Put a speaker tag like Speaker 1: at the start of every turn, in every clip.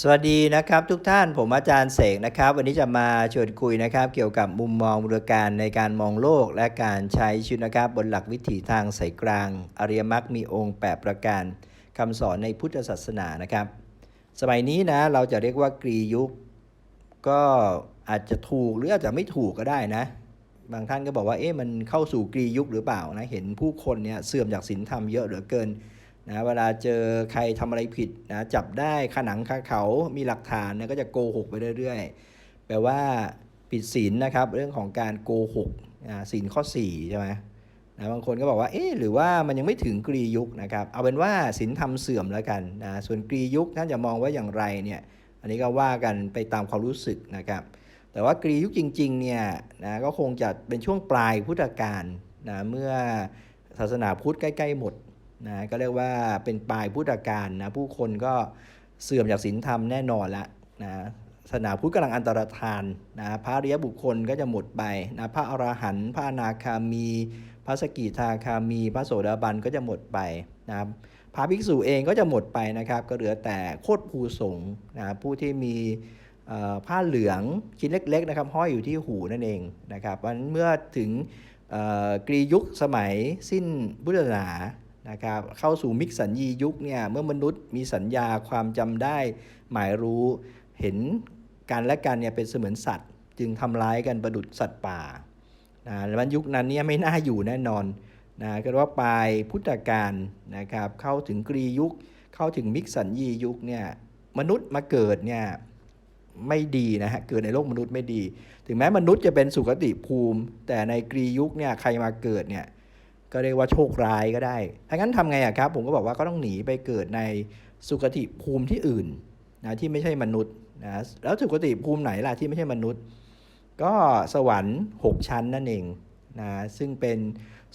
Speaker 1: สวัสดีนะครับทุกท่านผมอาจารย์เสกนะครับ วันนี้จะมาชวนคุยนะครับ เกี่ยวกับมุมมองบริการในการมองโลก และการใช้ชีวิตนะครับ บนหลักวิถีทางสายกลาง อริยมรรคมีองค์ 8 ประการคำสอนในพุทธศาสนานะครับ สมัยนี้นะเราจะเรียกว่ากรียุค ก็อาจจะถูกหรืออาจจะไม่ถูกก็ได้นะ บางท่านก็บอกว่าเอ๊ะมันเข้าสู่กรียุคหรือเปล่านะเห็นผู้คนเนี่ยเสื่อมจากศีลธรรมเยอะเหลือเกิน นะเวลาเจอใครทำอะไรผิดนะจับได้ขนังคาเขามีหลักฐานนะก็จะโกหกไปเรื่อยๆ แปลว่าผิดศีลนะครับเรื่องของการโกหกนะศีลข้อ4ใช่ไหมนะบางคนก็บอกว่าเอ๊ะหรือว่ามันยังไม่ถึงกรียุคนะครับเอาเป็นว่าศีลธรรมเสื่อมแล้วกันนะส่วนกรียุคท่านจะมองว่าอย่างไรเนี่ยอันนี้ก็ว่ากันไปตามความรู้สึกนะครับ แต่ว่ากรียุคจริงๆเนี่ยนะก็คงจะเป็นช่วงปลายพุทธกาลนะเมื่อศาสนาพุทธใกล้ ๆ หมด นะก็เรียกว่าเป็นปลายพุทธกาลนะผู้คนก็เสื่อมจากศีลธรรมแน่นอนละนะศาสนาพุทธกำลังอันตรธานนะพระอริยบุคคลก็จะหมดไปนะพระอรหันต์พระอนาคามี พระสกิทาคามี พระโสดาบันก็จะหมดไปนะพระภิกษุเองก็จะหมดไปนะครับ ก็เหลือแต่โคตรภูสงนะผู้ที่มีผ้าเหลืองชิ้นเล็กๆนะครับห้อยอยู่ที่หูนั่นเองนะครับวันเมื่อถึงกรียุคสมัยสิ้นพุทธศาสนา นะครับเข้าสู่มิกสัญญียุคเนี่ยเมื่อมนุษย์มีสัญญาความจำได้หมายรู้เห็นกันและกันเนี่ยเป็นเสมือนสัตว์ จึงทำร้ายกันประดุษสัตว์ป่านะแล้วยุคนั้นเนี่ยไม่น่าอยู่แน่นอนนะก็ว่าปลายพุทธกาลนะครับเข้าถึงกรียุค เข้าถึงมิกสัญญียุคเนี่ยมนุษย์มาเกิดเนี่ยไม่ดีนะฮะเกิดในโลกมนุษย์ไม่ดี ถึงแม้มนุษย์จะเป็นสุคติภูมิ แต่ในกรียุคเนี่ยใครมาเกิดเนี่ย ก็เรียกว่าโชคร้ายก็ได้ถ้างั้นทำไงอะครับ ผมก็บอกว่าก็ต้องหนีไปเกิดในสุคติภูมิที่อื่นนะที่ไม่ใช่มนุษย์นะแล้วสุคติภูมิไหนล่ะที่ไม่ใช่มนุษย์ ก็สวรรค์ 6 ชั้นนั่นเองนะซึ่งเป็น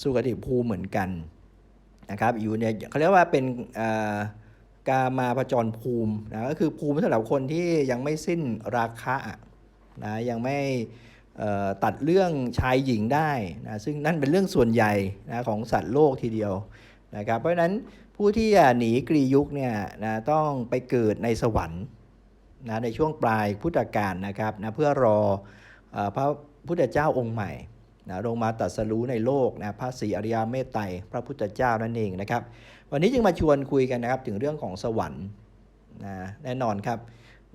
Speaker 1: สุคติภูมิเหมือนกันนะครับอยู่เนี่ยเขาเรียกว่าเป็นเอ่อกามาผจรภูมินะก็คือภูมิสำหรับคนที่ยังไม่สิ้นราคะนะยังไม่ ตัดเรื่องชายหญิงได้นะซึ่งนั่นเป็นเรื่องส่วนใหญ่นะของสัตว์โลกทีเดียวนะครับเพราะฉะนั้นผู้ที่หนีกรียุคเนี่ยนะต้องไปเกิดในสวรรค์นะในช่วงปลายพุทธกาลนะครับนะเพื่อรอเอ่อพระพุทธเจ้าองค์ใหม่นะลงมาตรัสรู้ในโลกนะพระศรีอริยเมตไตรพระพุทธเจ้านั่นเองนะครับ วันนี้จึงมาชวนคุยกันนะครับถึงเรื่องของสวรรค์นะแน่นอนครับ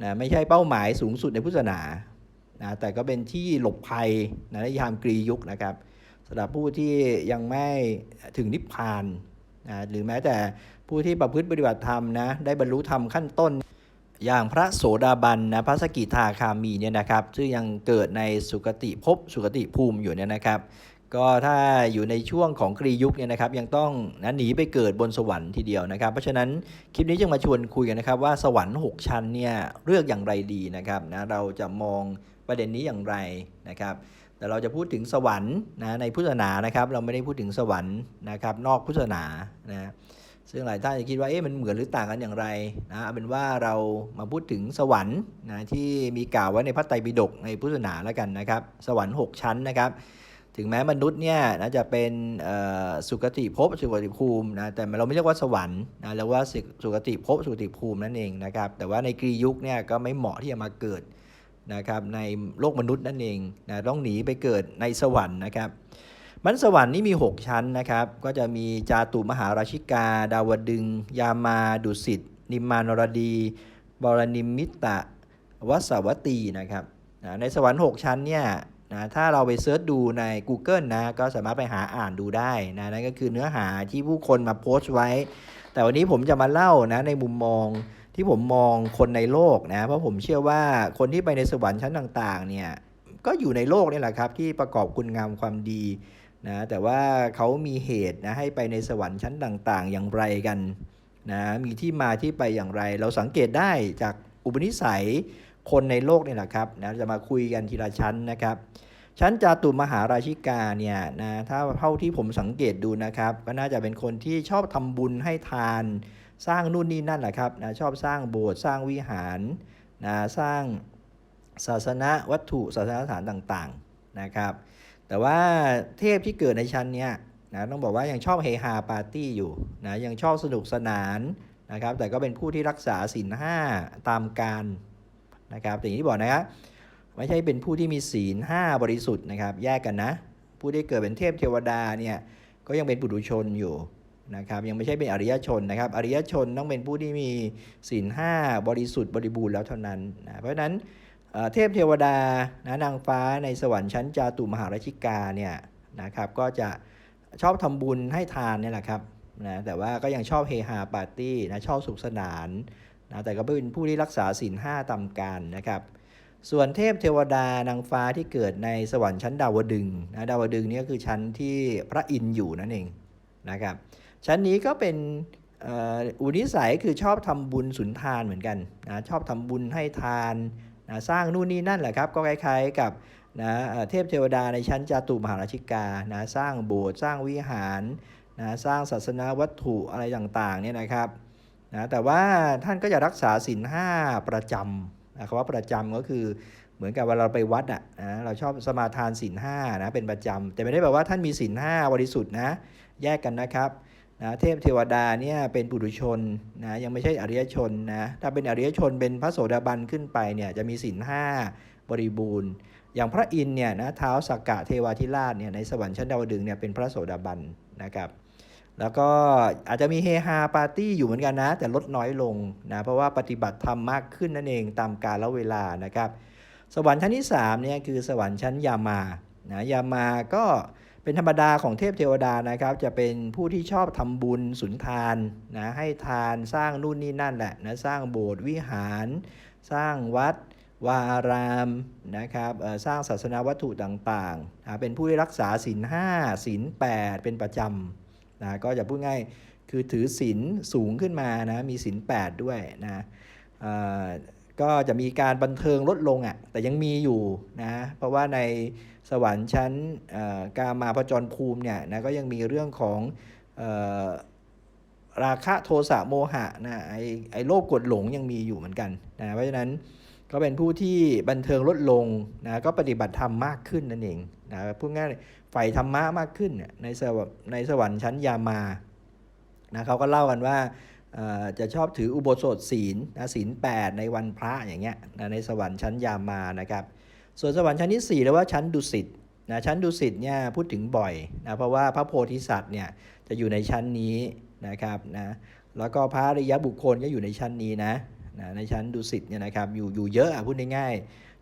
Speaker 1: นะไม่ใช่เป้าหมายสูงสุดในพุทธศาสนา นะแต่ก็เป็นที่หลบภัยนะในยามกรียุคนะครับสำหรับผู้ที่ยังไม่ถึงนิพพานนะหรือแม้แต่ผู้ที่ประพฤติปฏิบัติธรรมนะได้บรรลุธรรมขั้นต้น อย่างพระโสดาบันนะพระสกิทาคามีเนี่ยนะครับซึ่งยังเกิดในสุคติภพสุคติภูมิอยู่เนี่ยนะครับ ก็ถ้าอยู่ในช่วงของกรียุคเนี่ยนะครับยังต้องนะหนีไปเกิดบนสวรรค์ทีเดียวนะครับ เพราะฉะนั้นคลิปนี้จึงมาชวนคุยกันนะครับว่าสวรรค์ 6 ชั้นเนี่ยเลือกอย่างไรดีนะครับนะเราจะมองประเด็นนี้อย่างไรนะครับ แต่เราจะพูดถึงสวรรค์นะในพุทธศาสนานะครับ เราไม่ได้พูดถึงสวรรค์นะครับ นอกพุทธศาสนานะซึ่งหลายท่านจะคิดว่าเอ๊ะมันเหมือนหรือต่างกันอย่างไรนะเอาเป็นว่าเรามาพูดถึงสวรรค์นะที่มีกล่าวไว้ในพระไตรปิฎกในพุทธศาสนาแล้วกันนะครับ สวรรค์ 6 ชั้นนะครับ ถึงแม้มนุษย์เนี่ยนะจะเป็นสุคติภพสุคติภูมินะแต่เราไม่เรียกว่าสวรรค์นะเรียกว่าสุสุคติภพสุคติภูมินั่นเองนะครับแต่ว่าในกรียุคเนี่ยก็ไม่เหมาะที่จะมาเกิดนะครับในโลกมนุษย์นั่นเองนะต้องหนีไปเกิดในสวรรค์นะครับมันสวรรค์นี่มี 6 ชั้นนะครับก็จะมีจาตุมหาราชิกา ดาวดึง ยามาดุสิตนิมมานรดีบรณิมมิตะวัสวัตีนะครับในสวรรค์ 6 ชั้นเนี่ย นะถ้าเราไปเซิร์ชดูใน Google นะก็สามารถไปหาอ่านดูได้นะนั่นก็คือเนื้อหาที่ผู้คนมาโพสต์ไว้ แต่วันนี้ผมจะมาเล่านะในมุมมองที่ผมมองคนในโลกนะเพราะผมเชื่อว่าคนที่ไปในสวรรค์ชั้นต่างๆเนี่ยก็อยู่ในโลกนี่แหละครับที่ประกอบคุณงามความดีนะแต่ว่าเขามีเหตุนะให้ไปในสวรรค์ชั้นต่างๆ อย่างไรกันนะมีที่มาที่ไปอย่างไร เราสังเกตได้จากอุปนิสัย คนในโลกนี่แหละครับนะจะมาคุยกันทีละชั้นนะครับชั้นจาตุมหาราชิกาเนี่ยนะถ้าเท่าที่ผมสังเกตดูนะครับ ก็น่าจะเป็นคนที่ชอบทำบุญให้ทานสร้างนู่นนี่นั่นแหละครับนะชอบสร้างโบสถ์สร้างวิหารนะสร้างศาสนาวัตถุศาสนสถานต่างๆนะครับ แต่ว่าเทพที่เกิดในชั้นเนี้ยนะต้องบอกว่ายังชอบเฮฮาปาร์ตี้อยู่นะยังชอบสนุกสนานนะครับ แต่ก็เป็นผู้ที่รักษาศีลห้าตามการ นะครับแต่อย่างที่บอกนะครับไม่ใช่เป็นผู้ที่มีศีลห้าบริสุทธิ์นะครับ แยกกันนะ ผู้ที่เกิดเป็นเทพเทวดาเนี่ยก็ยังเป็นปุถุชนอยู่นะครับ ยังไม่ใช่เป็นอริยชนนะครับ อริยชนต้องเป็นผู้ที่มีศีลห้าบริสุทธิ์บริบูรณ์แล้วเท่านั้นนะเพราะฉะนั้นเทพเทวดานะนางฟ้าในสวรรค์ชั้นจาตุมหาราชิกาเนี่ยนะครับก็จะชอบทำบุญให้ทานเนี่ยแหละครับนะแต่ว่าก็ยังชอบเฮฮาปาร์ตี้นะชอบสุขสนาน นะแต่ก็เป็นผู้ที่รักษาศีลห้าตามการนะครับ ส่วนเทพเทวดานางฟ้าที่เกิดในสวรรค์ชั้นดาวดึงนะดาวดึงนี่ก็คือชั้นที่พระอินทร์อยู่นั่นเองนะครับ ชั้นนี้ก็เป็นอุนิสัยคือชอบทำบุญสุนทานเหมือนกันนะชอบทำบุญให้ทานนะสร้างนู่นนี่นั่นแหละครับ ก็คล้ายๆกับนะเอ่อเทพเทวดาในชั้นจาตุมหาราชิกานะสร้างโบสถ์สร้างวิหารนะสร้างศาสนาวัตถุอะไรต่างๆเนี่ยนะครับ นะแต่ว่าท่านก็จะรักษาศีลห้าประจำนะคำว่าประจำก็คือเหมือนกับเวลาเราไปวัดอะนะเราชอบสมาทานศีลห้านะเป็นประจำแต่ไม่ได้แปลว่าท่านมีศีลห้าบริสุทธิ์นะแยกกันนะครับนะเทพเทวดาเนี่ยเป็นปุถุชนนะยังไม่ใช่อริยชนนะถ้าเป็นอริยชนเป็นพระโสดาบันขึ้นไปเนี่ยจะมีศีลห้าบริบูรณ์ อย่างพระอินเนี่ยนะเท้าสักกะเทวาธิราชเนี่ยในสวรรค์ชั้นดาวดึงเนี่ยเป็นพระโสดาบันนะครับ แล้วก็อาจจะมีเฮฮาปาร์ตี้อยู่เหมือนกันนะ แต่ลดน้อยลงนะเพราะว่าปฏิบัติธรรมมากขึ้นนั่นเองตามกาลเวลานะครับ สวรรค์ชั้นที่3เนี่ยคือสวรรค์ชั้นยามานะยามาก็เป็นธรรมดาของเทพเทวดานะครับ จะเป็นผู้ที่ชอบทำบุญสุนทานนะให้ทานสร้างนู่นนี่นั่นแหละนะสร้างโบสถ์วิหาร สร้างวัดวาอารามนะครับสร้างศาสนาวัตถุต่างๆ เป็นผู้ที่รักษาศีลห้าศีลแปดเป็นประจำ นะก็จะพูดง่ายคือถือศีลสูงขึ้นมานะมีศีลแปดด้วยนะก็จะมีการบันเทิงลดลงอะแต่ยังมีอยู่นะเพราะว่าในสวรรค์ชั้นกามาพจรภูมิเนี่ยนะก็ยังมีเรื่องของอราคะโทสะโมหะนะไอไอโลภกดหลงยังมีอยู่เหมือนกันนะเพราะฉะนั้นก็เป็นผู้ที่บันเทิงลดลงนะก็ปฏิบัติธรรมมากขึ้นนั่นเองนะพูดง่าย ฝ่ธรรมะมากขึ้นในสวรในสวรรค์ชั้นยามานะเขาก็เล่ากันว่าจะชอบถืออุโบสถศีลนะศีล8ในวันพระอย่างเงี้ยนะในสวรรค์ชั้นยามานะครับ ส่วนสวรรค์ชั้นที่4เรียกว่าชั้นดุสิตนะชั้นดุสิตเนี่ยพูดถึงบ่อยนะเพราะว่าพระโพธิสัตว์เนี่ยจะอยู่ในชั้นนี้นะครับนะแล้วก็พระอริยบุคคลก็อยู่ในชั้นนี้นะนะในชั้นดุสิตเนี่ยนะครับอยู่อยู่เยอะพูดง่าย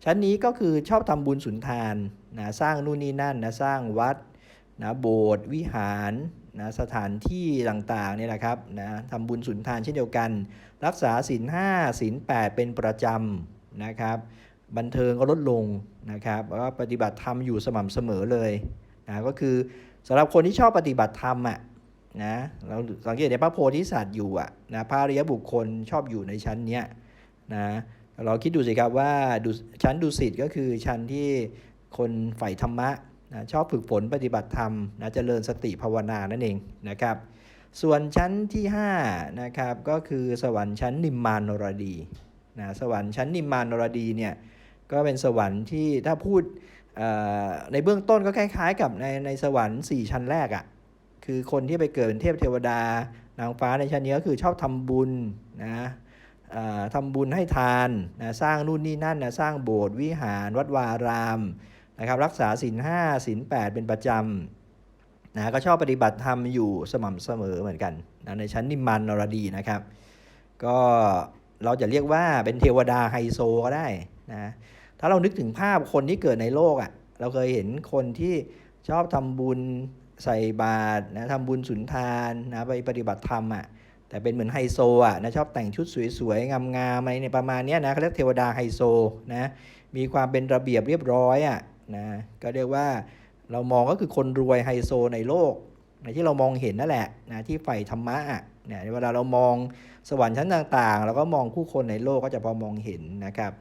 Speaker 1: ชั้นนี้ก็คือชอบทำบุญสุนทานนะสร้างนู่นนี่นั่นนะสร้างวัดนะโบสถ์วิหารนะสถานที่ต่างๆเนี่ยแหละครับนะทำบุญสุนทานเช่นเดียวกัน รักษาศีลห้าศีลแปดเป็นประจำนะครับบันเทิงก็ลดลงนะครับแล้วก็ปฏิบัติธรรมอยู่สม่ำเสมอเลยนะก็คือสำหรับคนที่ชอบปฏิบัติธรรมอะนะเราสังเกตในพระโพธิสัตว์อยู่อะนะพระอริยบุคคลชอบอยู่ในชั้นเนี้ยนะ เราคิดดูสิครับว่าชั้นดุสิตก็คือชั้นที่คนใฝ่ธรรมะนะชอบฝึกฝนปฏิบัติธรรมนะเจริญสติภาวนานั่นเองนะครับส่วนชั้นที่5นะครับก็คือสวรรค์ชั้นนิมมานรดีนะสวรรค์ชั้นนิมมานรดีเนี่ยก็เป็นสวรรค์ที่ถ้าพูดในเบื้องต้นก็คล้ายๆ กับในในสวรรค์ 4 ชั้นแรกอะ่ะคือคนที่ไปเกิดเป็นเทพเทวดานางฟ้าในชั้นนี้ก็คือชอบทำบุญนะ ทำบุญให้ทานนะสร้างนู่นนี่นั่นนะสร้างโบสถ์วิหารวัดวาอารามนะครับรักษาศีลห้าศีลแปดเป็นประจำนะก็ชอบปฏิบัติธรรมอยู่สม่ำเสมอเหมือนกันนะในชั้นนิมมานนรดีนะครับ ก็เราจะเรียกว่าเป็นเทวดาไฮโซก็ได้นะถ้าเรานึกถึงภาพคนที่เกิดในโลกอะ่ะเราเคยเห็นคนที่ชอบทำบุญใส่บาตรนะทำบุญสุนทานนะไปปฏิบัติธรรมอะ แต่เป็นเหมือนไฮโซอะนะชอบแต่งชุดสวยๆ งามๆอะไรในยประมาณเนี้ยนะเขาเรียกเทวดาไฮโซนะมีความเป็นระเบียบเรียบร้อยอะนะก็เรียกว่าเรามองก็คือคนรวยไฮโซในโลกในที่เรามองเห็นนั่นแหละนะที่ใฝ่ธรรมะอะเนี่ยเวลาเรามองสวรรค์ชั้นต่างๆ เราก็มองผู้คนในโลกก็จะพอมองเห็นนะครับ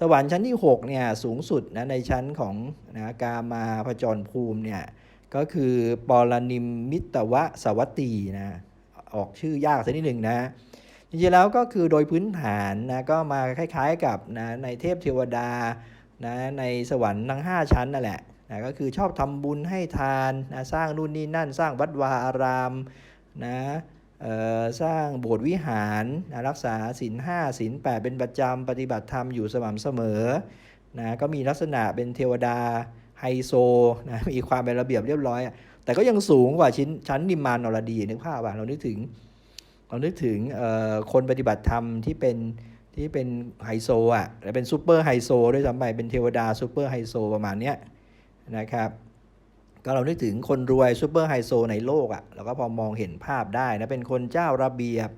Speaker 1: สวรรค์ชั้นที่6เนี่ยสูงสุดนะในชั้นของนะกามาพจรภูมิเนี่ยก็คือปรนิมมิตวะสวัตตีนะ ออกชื่อยากสักนิดหนึ่งนะจริงๆแล้วก็คือโดยพื้นฐานนะก็มาคล้ายๆกับนะในเทพเทวดานะในสวรรค์ทั้ง 5 ชั้นนั่นแหละนะก็คือชอบทำบุญให้ทานนะสร้างนู่นนี่นั่น สร้างวัดวาอารามนะสร้างโบสถ์วิหารนะรักษาศีลห้าศีลแปดเป็นประจำปฏิบัติธรรมอยู่สม่ำเสมอนะก็มีลักษณะเป็นเทวดา ไฮโซนะมีความเป็นระเบียบเรียบร้อยอะแต่ก็ยังสูงกว่าชิ้นชั้นนิมมานนรดีนึกภาพว่าเรานึกถึงเรานึกถึงคนปฏิบัติธรรมที่เป็นที่เป็นไฮโซอะและเป็นซูเปอร์ไฮโซด้วยซ้ำไปเป็นเทวดาซูเปอร์ไฮโซประมาณเนี้ยนะครับก็เรานึกถึงคนรวยซูเปอร์ไฮโซในโลกอะเราก็พอมองเห็นภาพได้นะเป็นคนเจ้าระเบียบ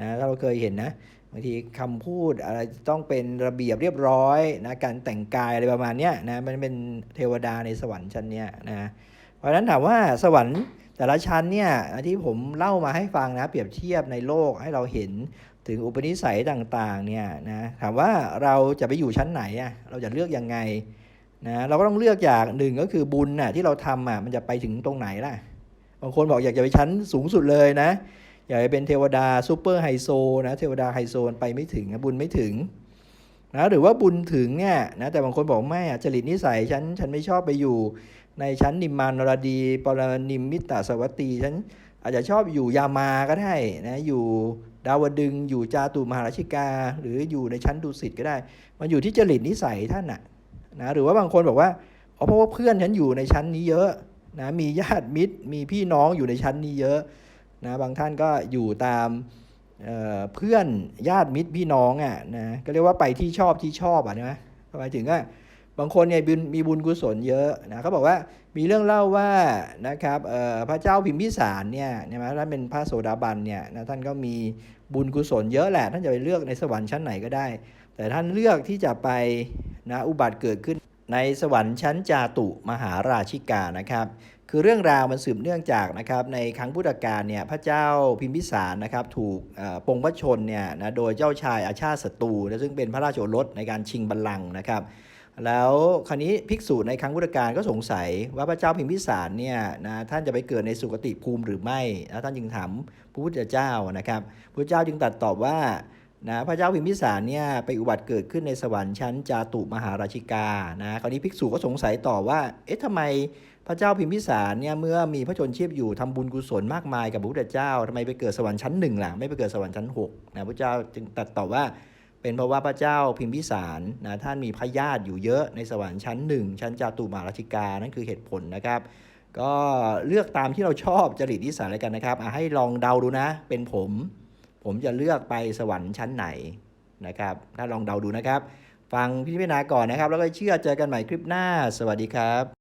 Speaker 1: นะถ้าเราเคยเห็นนะ บางทีคำพูดอะไรต้องเป็นระเบียบเรียบร้อยนะการแต่งกายอะไรประมาณเนี้ยนะมันเป็นเทวดาในสวรรค์ชั้นเนี้ยนะเพราะฉะนั้นถามว่าสวรรค์แต่ละชั้นเนี่ยที่ผมเล่ามาให้ฟังนะเปรียบเทียบในโลกให้เราเห็นถึงอุปนิสัยต่างๆเนี่ยนะถามว่าเราจะไปอยู่ชั้นไหนอะเราจะเลือกยังไงนะเราก็ต้องเลือกอย่างหนึ่งก็คือบุญน่ะที่เราทำอะมันจะไปถึงตรงไหนล่ะบางคนบอกอยากจะไปชั้นสูงสุดเลยนะ อยากจะเป็นเทวดาซูเปอร์ไฮโซนะเทวดาไฮโซไปไม่ถึงบุญไม่ถึงนะหรือว่าบุญถึงเนี่ยนะแต่บางคนบอกไม่อะจริตนิสัยฉันฉันไม่ชอบไปอยู่ ในชั้นนิมมานนรดี ปรนิมมิตาสวัตตีฉันอาจจะชอบอยู่ยามาก็ได้นะอยู่ดาวดึงอยู่จาตุมหาราชิกา หรืออยู่ในชั้นดุสิตก็ได้ มันอยู่ที่จริตนิสัยท่านน่ะนะหรือว่าบางคนบอกว่าอ๋อเพราะว่าเพื่อนฉันอยู่ในชั้นนี้เยอะนะมีญาติมิตรมีพี่น้องอยู่ในชั้นนี้เยอะ นะบางท่านก็อยู่ตามเเพื่อนญาติมิตรพี่น้องอะนะก็เรียกว่าไปที่ชอบที่ชอบอะนะหมายถึงว่าบางคนเนี่ยมีบุญกุศลเยอะนะเขาบอกว่ามีเรื่องเล่าว่านะครับพระเจ้าพิมพิสารเนี่ยใช่ไหมท่านเป็นพระโสดาบันเนี่ยนะท่านก็มีบุญกุศลเยอะแหละท่านจะไปเลือกในสวรรค์ชั้นไหนก็ได้ แต่ท่านเลือกที่จะไปนะอุบัติเกิดขึ้นในสวรรค์ชั้นจาตุมหาราชิกานะครับ คือเรื่องราวมันสืบเนื่องจากนะครับในครั้งพุทธกาลเนี่ยพระเจ้าพิมพิสารนะครับถูกปงพระชนเนี่ยนะโดยเจ้าชายอาชาติศัตรูซึ่งเป็นพระราชโอรสในการชิงบัลลังก์นะครับแล้วคราวนี้ภิกษุในครั้งพุทธกาลก็สงสัยว่าพระเจ้าพิมพิสารเนี่ยนะท่านจะไปเกิดในสุคติภูมิหรือไม่แล้วท่านจึงถามพระพุทธเจ้านะครับพระเจ้าจึงตรัสตอบว่านะพระเจ้าพิมพิสารเนี่ยไปอุบัติเกิดขึ้นในสวรรค์ชั้นจาตุมหาราชิกานะคราวนี้ภิกษุก็สงสัยต่อว่าเอ๊ะทำไม พระเจ้าพิมพิสารเนี่ยเมื่อมีพระชนชีพอยู่ทำบุญกุศลมากมายกับพระพุทธเจ้าทำไมไปเกิดสวรรค์ชั้นหนึ่งล่ะไม่ไปเกิดสวรรค์ชั้นหกนะพระเจ้าจึงตรัสตอบว่าเป็นเพราะว่าพระเจ้าพิมพิสารนะท่านมีพระญาติอยู่เยอะในสวรรค์ชั้นหนึ่งชั้นจาตุมาราชิกานั่นคือเหตุผลนะครับ ก็เลือกตามที่เราชอบจริตนิสัยอะไรกันนะครับให้ลองเดาดูนะ เป็นผม ผมจะเลือกไปสวรรค์ชั้นไหนนะครับถ้าลองเดาดูนะครับ ฟังพิจารณาก่อนนะครับ แล้วก็เชื่อเจอกันใหม่คลิปหน้า สวัสดีครับ